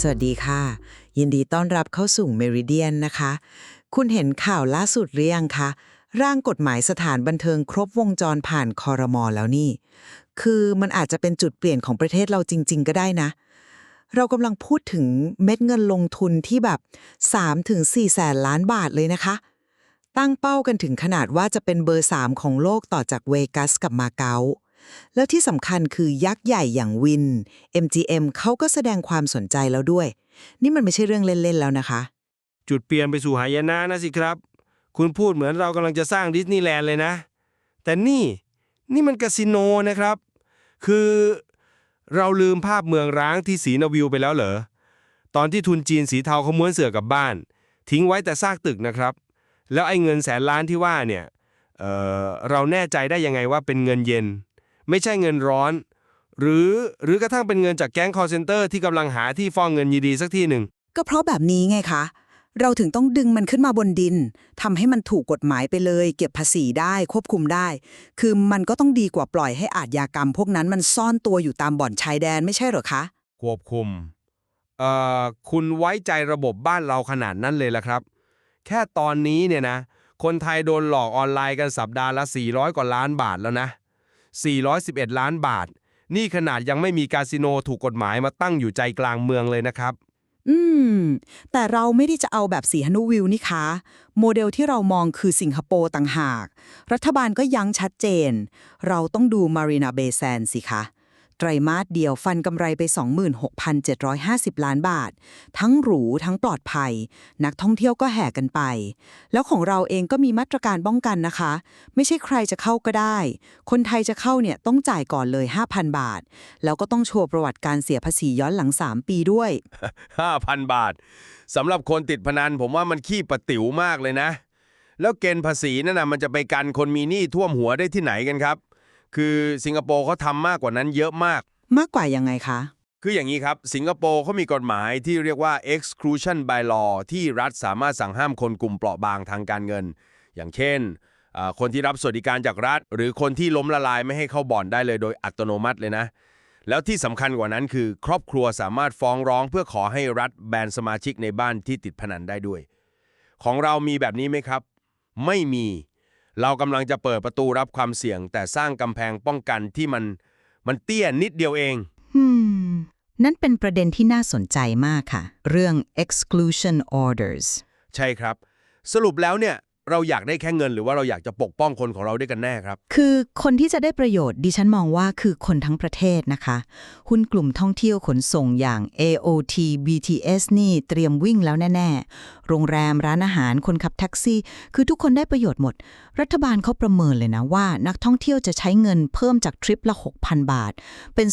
สวัสดีค่ะ ยินดีต้อนรับเข้าสู่เมริเดียนนะคะ คุณเห็นข่าวล่าสุดหรือยังคะร่างกฎหมายสถานบันเทิงครบวงจรผ่านคอรมอแล้วนี่ คือมันอาจจะเป็นจุดเปลี่ยนของประเทศเราจริง ๆ ก็ได้นะ เรากำลังพูดถึงเม็ดเงินลงทุนที่แบบ3-4แสนล้านบาทเลยนะคะ ตั้งเป้ากันถึงขนาดว่าจะเป็นเบอร์ 3 ของโลกต่อจากเวกัสกับมาเก๊า แล้วที่สำคัญคือยักษ์ใหญ่อย่างวิน MGM เขาก็แสดงความสนใจแล้วด้วย นี่มันไม่ใช่เรื่องเล่น ๆ แล้วนะคะ จุดเปลี่ยนไปสู่หายนะนะสิครับ คุณพูดเหมือนเรากำลังจะสร้างดิสนีย์แลนด์เลยนะ แต่นี่นี่มันคาสิโนนะครับ คือเราลืมภาพเมืองร้างที่สีนวิวไปแล้วเหรอ ตอนที่ทุนจีนสีเทาเขาม้วนเสือกับบ้าน ทิ้งไว้แต่ซากตึกนะครับ แล้วไอ้เงินแสนล้านที่ว่าเนี่ยเออเราแน่ใจได้ยังไงว่าเป็นเงินเย็น ไม่ใช่เงินร้อน หรือหรือกระทั่งเป็นเงินจากแก๊งคอร์เซนเตอร์ที่กำลังหาที่ฟ้องเงินยีดีสักที่หนึ่ง ก็เพราะแบบนี้ไงคะ เราถึงต้องดึงมันขึ้นมาบนดินทำให้มันถูกกฎหมายไปเลย เก็บภาษีได้ควบคุมได้ คือมันก็ต้องดีกว่าปล่อยให้อาทยากรรม พวกนั้นมันซ่อนตัวอยู่ตามบ่อนชายแดนไม่ใช่เหรอคะ ควบคุม เอ่อ คุณไว้ใจระบบบ้านเราขนาดนั้นเลยละครับ แค่ตอนนี้เนี่ยนะ คนไทยโดนหลอกออนไลน์กันสัปดาห์ละ 400 กว่าล้านบาทแล้วนะ 411 ล้านบาท นี่ขนาดยังไม่มีคาสิโนถูกกฎหมายมาตั้งอยู่ใจกลางเมืองเลยนะครับ อืม แต่เราไม่ได้จะเอาแบบสีฮนุวิวนี่คะ โมเดลที่เรามองคือสิงคโปร์ต่างหาก รัฐบาลก็ยั้งชัดเจน เราต้องดูมารีนาเบย์แซนสิคะ ไตรมาสเดียวฟันกำไรไป 26,750 ล้านบาท ทั้งหรูทั้งปลอดภัย นักท่องเที่ยวก็แห่กันไป แล้วของเราเองก็มีมาตรการป้องกันนะคะ ไม่ใช่ใครจะเข้าก็ได้ คนไทยจะเข้าเนี่ยต้องจ่ายก่อนเลย 5,000 บาท แล้วก็ต้องโชว์ประวัติการเสียภาษีย้อนหลัง 3 ปีด้วย 5,000 บาทสำหรับคนติดพนันผมว่ามันขี้ประติ๋วมากเลยนะ แล้วเกณฑ์ภาษีนั่นนะมันจะไปกันคนมีหนี้ท่วมหัวได้ที่ไหนกันครับ คือสิงคโปร์เขาทำมากกว่านั้นเยอะมาก มากกว่ายังไงคะ คืออย่างนี้ครับ สิงคโปร์เขามีกฎหมายที่เรียกว่า exclusion by law ที่รัฐสามารถสั่งห้ามคนกลุ่มเปราะบางทางการเงิน อย่างเช่นอ่าคนที่รับสวัสดิการจากรัฐ หรือคนที่ล้มละลายไม่ให้เข้าบ่อนได้เลยโดยอัตโนมัติเลยนะ แล้วที่สำคัญกว่านั้นคือ ครอบครัวสามารถฟ้องร้องเพื่อขอให้รัฐแบนสมาชิกในบ้านที่ติดพนันได้ด้วย ของเรามีแบบนี้ไหมครับ ไม่มี เรากำลังจะเปิดประตูรับความเสี่ยง แต่สร้างกำแพงป้องกันที่มันมันเตี้ยนิดเดียวเอง อืม นั่นเป็นประเด็นที่น่าสนใจมากค่ะ เรื่อง exclusion orders ใช่ครับ สรุปแล้วเนี่ย เราอยากได้แค่เงินหรือว่าเราอยากจะปกป้องคนของเราด้วยกันแน่ครับ คือคนที่จะได้ประโยชน์ดิฉันมองว่าคือคนทั้งประเทศนะคะ หุ้นกลุ่มท่องเที่ยวขนส่งอย่าง AOT BTS นี่เตรียมวิ่งแล้วแน่ ๆ โรงแรมร้านอาหารคนขับแท็กซี่ คือทุกคนได้ประโยชน์หมด รัฐบาลเขาประเมินเลยนะว่า นักท่องเที่ยวจะใช้เงินเพิ่มจากทริปละ 6,000 บาท เป็น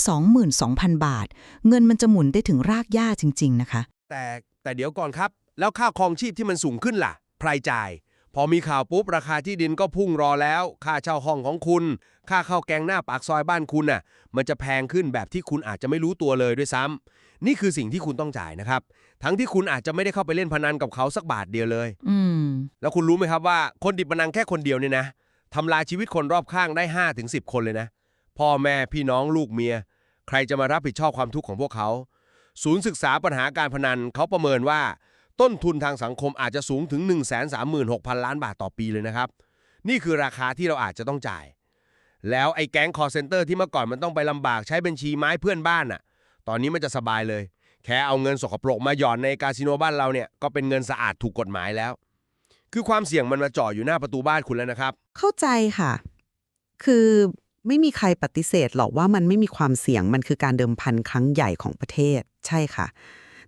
22,000 บาท เงินมันจะหมุนได้ถึงรากหญ้าจริง ๆ นะคะ แต่แต่เดี๋ยวก่อนครับ แล้วค่าครองชีพที่มันสูงขึ้นล่ะใครจ่าย พอมีข่าวปุ๊บราคาที่ดินก็พุ่งรอแล้ว ค่าเช่าห้องของคุณ ค่าเข้าวแกงหน้าปากซอยบ้านคุณน่ะ มันจะแพงขึ้นแบบที่คุณอาจจะไม่รู้ตัวเลยด้วยซ้ำนี่คือสิ่งที่คุณต้องจ่ายนะครับ ทั้งที่คุณอาจจะไม่ได้เข้าไปเล่นพนันกับเขาสักบาทเดียวเลย อืมแล้วคุณรู้ไหมครับว่าคนติดพนันแค่คนเดียวเนี่ยนะทำลายชีวิตคนรอบข้างได้5ถึง10คนเลยนะ พ่อแม่พี่น้องลูกเมีย ใครจะมารับผิดชอบความทุกข์ของพวกเขา ศูนย์ศึกษาปัญหาการพนันเขาประเมินว่า ต้นทุนทางสังคมอาจจะสูงถึง 1 3 6 0 0 0 ล้านบาทต่อปีเลยนะครับ นี่คือราคาที่เราอาจจะต้องจ่าย แล้วไอ้แก๊งคอร์เซนเตอร์ที่เมื่อก่อนมันต้องไปลำบากใช้บัญชีไม้เพื่อนบ้านน่ะ ตอนนี้มันจะสบายเลย แค่เอาเงินสกปรกมาหย่อนในคาสิโนบ้านเราเนี่ยก็เป็นเงินสะอาดถูกกฎหมายแล้ว คือความเสี่ยงมันมาจ่ออยู่หน้าประตูบ้านคุณแล้วนะครับ เข้าใจค่ะ คือไม่มีใครปฏิเสธหรอกว่ามันไม่มีความเสี่ยงมันคือการเดิมพันครั้งใหญ่ของประเทศ ใช่ค่ะ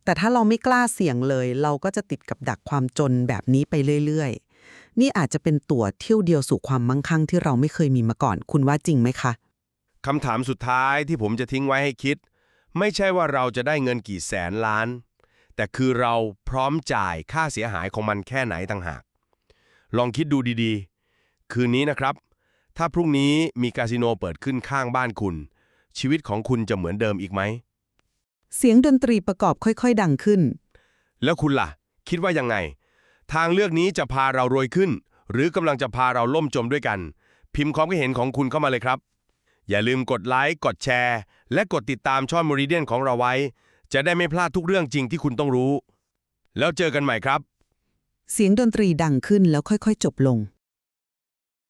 แต่ถ้าเราไม่กล้าเสี่ยงเลย เราก็จะติดกับดักความจนแบบนี้ไปเรื่อยๆ นี่อาจจะเป็นตั๋วเที่ยวเดียวสู่ความมั่งคั่งที่เราไม่เคยมีมาก่อน คุณว่าจริงไหมคะคำถามสุดท้ายที่ผมจะทิ้งไว้ให้คิด ไม่ใช่ว่าเราจะได้เงินกี่แสนล้าน แต่คือเราพร้อมจ่ายค่าเสียหายของมันแค่ไหนต่างหาก ลองคิดดูดีๆ คืนนี้นะครับ ถ้าพรุ่งนี้มีคาสิโนเปิดขึ้นข้างบ้านคุณ ชีวิตของคุณจะเหมือนเดิมอีกไหม เสียงดนตรีประกอบค่อยๆ ดังขึ้น แล้วคุณล่ะ คิดว่ายังไง ทางเลือกนี้จะพาเรารวยขึ้น หรือกำลังจะพาเราล่มจมด้วยกัน พิมพ์ความคิดเห็นของคุณเข้ามาเลยครับ อย่าลืมกดไลค์กดแชร์ และกดติดตามช่องม r ริเดียนของเราไว้ จะได้ไม่พลาดทุกเรื่องจริงที่คุณต้องรู้ แล้วเจอกันใหม่ครับ เสียงดนตรีดังขึ้นแล้วค่อยๆ จบลง